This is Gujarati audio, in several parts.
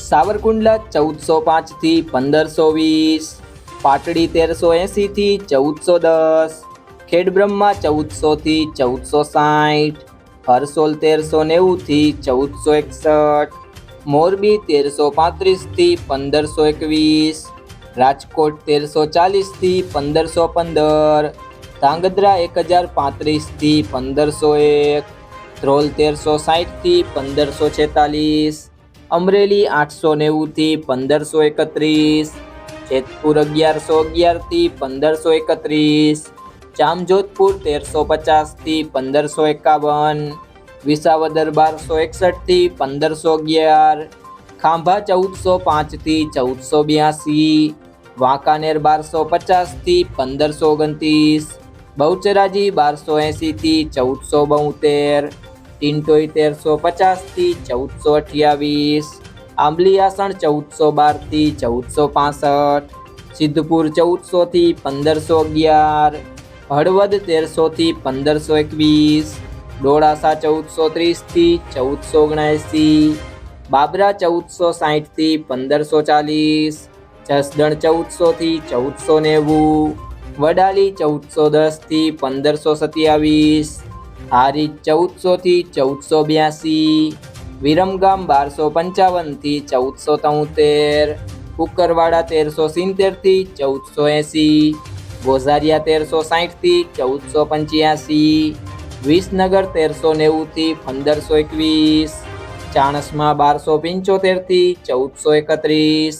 સાવરકુંડલા ચૌદસો પાંચથી પંદરસો વીસ, પાટડી તેરસો એંસીથી ચૌદસો દસ, ખેડબ્રહ્મા ચૌદસોથી ચૌદસો સાઠ, હરસોલ તેરસો નેવુંથી ચૌદસો એકસઠ, મોરબી તેરસો પાંત્રીસથી પંદરસો એકવીસ, રાજકોટ તેરસો ચાલીસથી પંદરસો પંદર, ધાંગધ્રા એક હજાર પાંત્રીસથી પંદરસો એક, ધ્રોલ તેરસો સાઠથી પંદરસો છેતાલીસ અમરેલી આઠસો નેવુંથી પંદરસો એકત્રીસ, જેતપુર અગિયારસો અગિયારથી પંદરસો એકત્રીસ, જામજોધપુર તેરસો પચાસથી પંદરસો એકાવન, વિસાવદર બારસો એકસઠથી પંદરસો અગિયાર, ખાંભા ચૌદસો પાંચથી ચૌદસો બ્યાસી, વાંકાનેર બારસો પચાસથી પંદરસો ઓગણત્રીસ, બહુચરાજી બારસો એંસીથી ચૌદસો બોતેર ટિન્ટોઈ તેરસો પચાસથી ચૌદસો અઠ્યાવીસ, આંબલી આસણ ચૌદસો બારથી ચૌદસો પાસઠ, સિદ્ધપુર ચૌદસોથી પંદરસો અગિયાર, હળવદ તેરસોથી પંદરસો એકવીસ, ડોળાસા ચૌદસો ત્રીસથી ચૌદસો ઓગણએંસી, બાબરા ચૌદસો સાહીઠથી પંદરસો ચાલીસ, જસદણ ચૌદસોથી ચૌદસો નેવું, વડાલી ચૌદસો દસથી પંદરસો સત્યાવીસ હારીજ ચૌદસોથી ચૌદસો બ્યાસી વિરમગામ બારસો પંચાવનથી ચૌદસો તોતેર કુકરવાડા તેરસો સિત્તેરથી ચૌદસો એંસી ગોઝારિયા તેરસો સાહીઠથી ચૌદસો પંચ્યાસી વિસનગર તેરસો નેવુંથી પંદરસો એકવીસ ચાણસમાં બારસો પંચોતેરથી ચૌદસો એકત્રીસ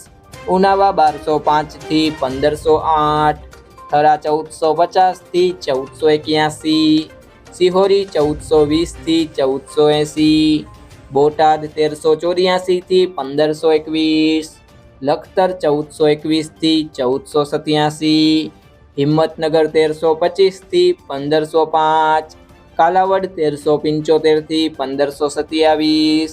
ઉનાવા બારસો પાંચથી પંદરસો આઠ થરા ચૌદસો પચાસથી ચૌદસો એક્યાસી સિહોરી ચૌદસો વીસથી ચૌદસો એંસી, બોટાદ તેરસો ચોર્યાસીથી પંદરસો એકવીસ, લખતર ચૌદસો એકવીસથી ચૌદસો સત્યાસી, હિંમતનગર તેરસો પચીસથી પંદરસો પાંચ, કાલાવડ તેરસો પંચોતેરથી પંદરસો સત્યાવીસ,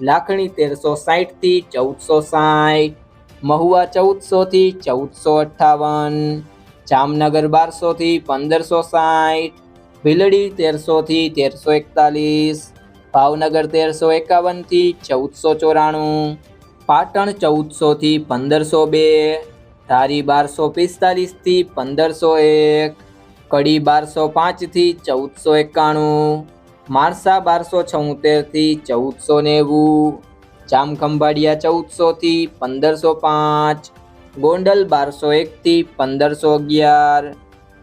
લાખણી તેરસો સાઠથી ચૌદસો સાઠ મહુવા ચૌદસોથી ચૌદસો અઠ્ઠાવન, જામનગર બારસોથી પંદરસો સાઠ ભીલડી તેરસોથી તેરસો એકતાલીસ, ભાવનગર તેરસો એકાવનથી ચૌદસો ચોરાણું, પાટણ ચૌદસોથી પંદરસો બે, ધારી બારસો પિસ્તાલીસથી પંદરસો એક, કડી બારસો પાંચથી ચૌદસો એકાણું, માણસા બારસો છોતેરથી ચૌદસો નેવું, જામખંભાળિયા ચૌદસોથી પંદરસો પાંચ, ગોંડલ બારસો એકથી પંદરસો અગિયાર